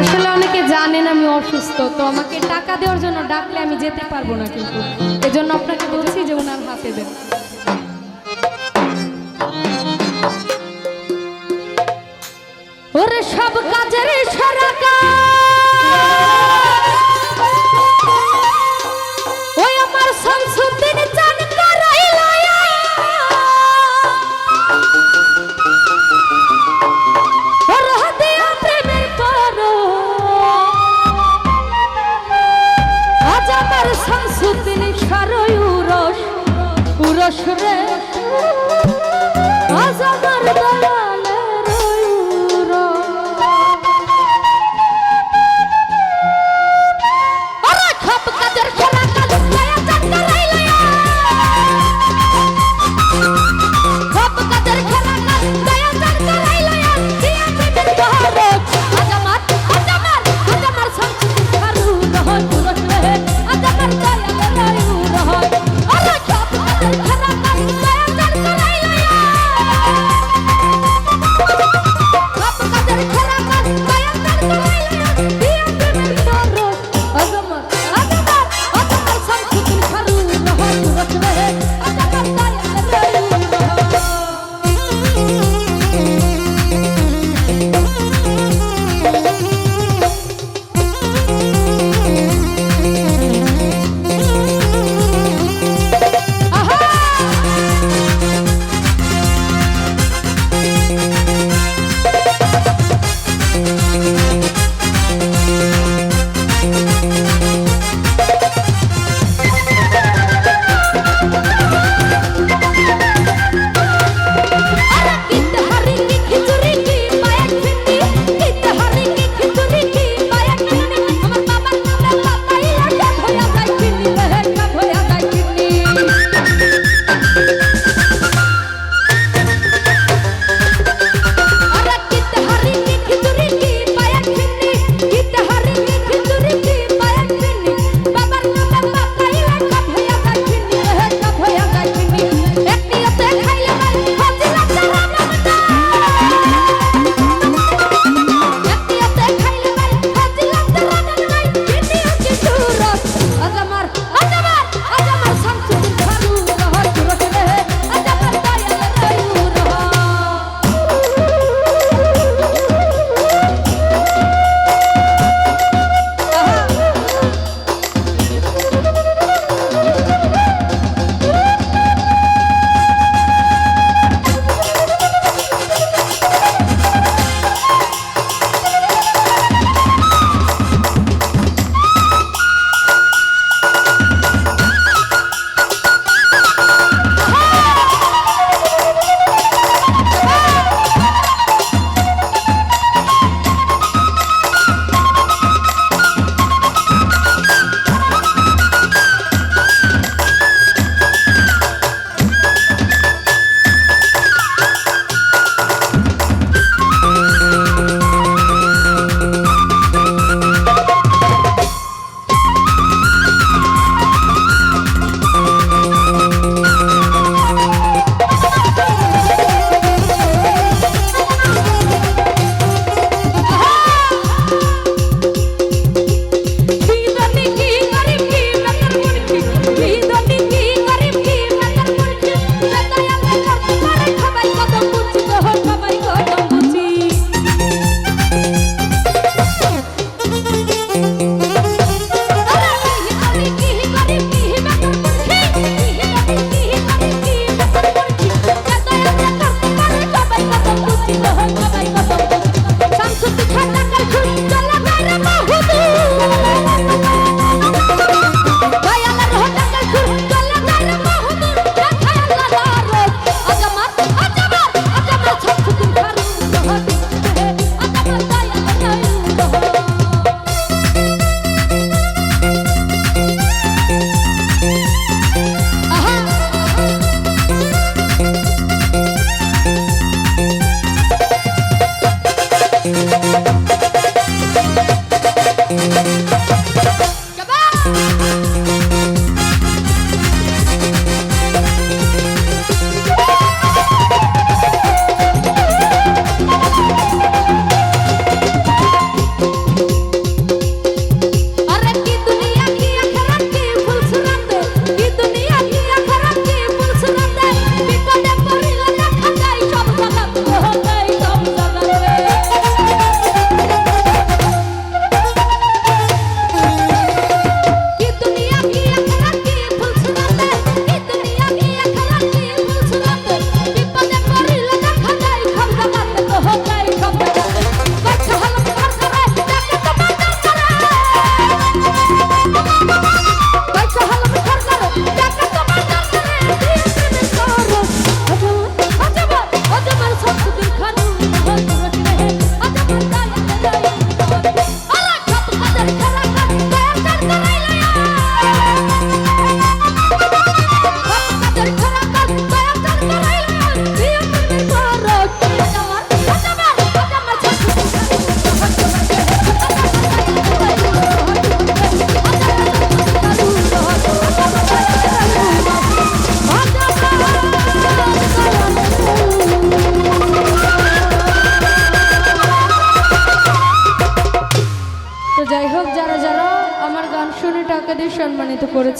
আসলে অনেকে জানেন আমি অসুস্থ, তো আমাকে টাকা দেওয়ার জন্য ডাকলে আমি যেতে পারব না কিন্তু। এজন্য আপনাকে বলছি যে ওনার হাতে দেন। ওরে সব কাজের সরকার! কাজ দশরে সম্মানিত করেছে।